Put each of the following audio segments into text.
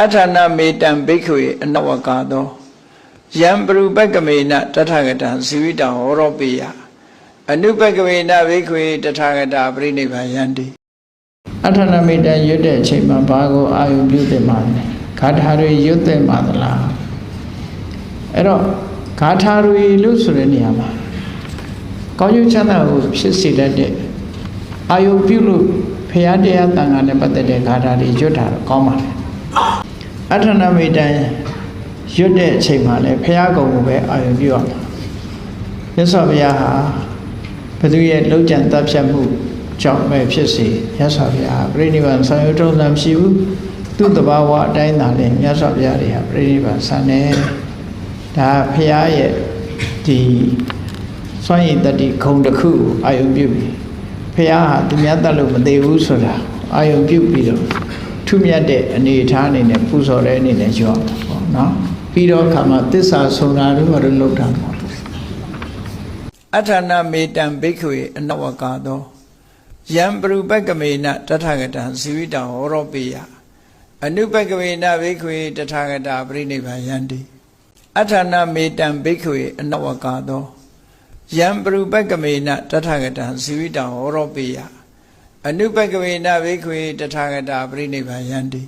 အထာဏမေတံဘိက္ခွေအနဝကာသောယံပရုပကမေနတထဂတံဇီဝိတံဟောရောပိယအနုပကမေနဘိက္ခွေတထဂတာပြိနိဗ္ဗာယန္တိအထာဏမေတံရွတ်တဲ့အချိန်မှာဘာကိုအာယုပြုသင့်ပါလဲဂါထာတွေရွတ်သင့်ပါသလားအဲ့တော့ဂါထာတွေလို့ဆိုတဲ့နေရာမှာကောင်းကျိုးချမ်းသာကိုဖြစ်စေတတ်တဲ့အာယုပြုလို့ဖရာတရားတန်ခါနဲ့ပတ်သက်တဲ့ဂါထာတွေရွတ်တာတော့ကောင်းပါလေ အထာဏမေတံရွတ်တဲ့အချိန်မှာလည်းဖရာကုံကိုပဲအာယုပြုရမှာမြတ်စွာဘုရားဟာဘုသူရဲ့လှုပ်ကြံတပ်ဖြတ်မှုကြောင့်ပဲဖြစ်စေမြတ်စွာဘုရားပြိဋိဘံဆောင်ရွက်တော်လည်းမရှိဘူးသူ့တဘာဝအတိုင်းသာလေမြတ်စွာဘုရားတွေဟာပြိဋိဘံဆန်တယ်ဒါဖရာရဲ့ဒီစွန့်ရည်တတိခုံတစ်ခုကိုအာယုပြုပြီးဖရာဟာသူများတတ်လို့မသေးဘူးဆိုတာအာယုပြုပြီးတော့ ထူးမြတ်တဲ့အနေအထားအနေနဲ့ပူဇော်တဲ့အနေနဲ့ကြောက်တာပေါ့နော်ပြီးတော့ခါမှာသစ္စာဆိုတာတို့ဘာလို့လောက်တာပေါ့အထာဏမေတံဘိက္ခွေအနဝကာသောယံပရုပကမေနတထဂတံဇီဝိတံဟောရောပိယအနုပကမေနဘိက္ခွေတထဂတာပြိနိဗ္ဗာယန္တိအထာဏမေတံဘိက္ခွေအနဝကာသောယံပရုပကမေနတထဂတံဇီဝိတံဟောရောပိယ အနုပကမေနဘိက္ခွေတထဂတာပြိနိဗ္ဗာယန္တိ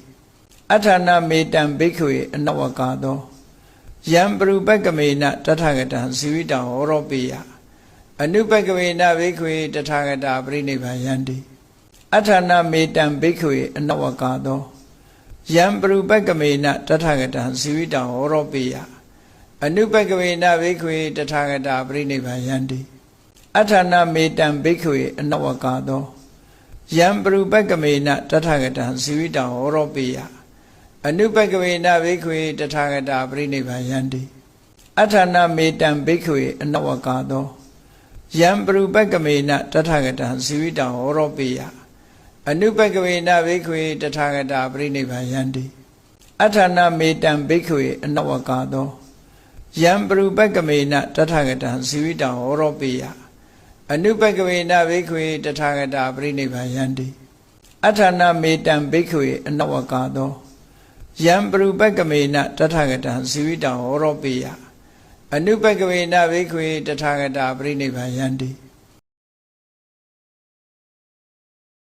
အထာဏမေတံဘိက္ခွေအနဝကာသောယံပရုပကမေနတထဂတံဇီဝိတံဟောရောပိယအနုပကဝေနဘိက္ခွေတထာဂတာပြိနိဗ္ဗာယန္တိအထာဏမေတံဘိက္ခွေအနဝကာသောယံပရုပကမေနတထာဂတံဇီဝိတံဟောရောပိယအနုပကဝေနဘိက္ခွေတထာဂတာပြိနိဗ္ဗာယန္တိအထာဏမေတံဘိက္ခွေအနဝကာသော ယံပရုပကမေနတထာဂတံဇီဝိတံဟောရောပိယအနုပကဝေနဘိက္ခွေတထာဂတာပြိနိဗ္ဗာယန္တိအထာဏမေတံဘိက္ခွေအနဝကာသောယံပရုပကမေနတထဂတံဇီဝိတံဟောရောပိယအနုပကဝေနဘိက္ခွေတထဂတာပြိနိဗ္ဗာယန္တိအထာဏမေတံဘိက္ခွေအနဝကာသောယံပရုပကမေနတထဂတံဇီဝိတံဟောရောပိယ အနုပကဝေနဘိက္ခွေတထဂတာ ပြိနိဗ္ဗာယန္တိအထာဏမေတံဘိက္ခွေအနဝကာသောယံပရုပကမေနတထဂတံဇီဝိတံဟောရောပိယအနုပကဝေနဘိက္ခွေတထာဂတာ ပြိနိဗ္ဗာယန္တိ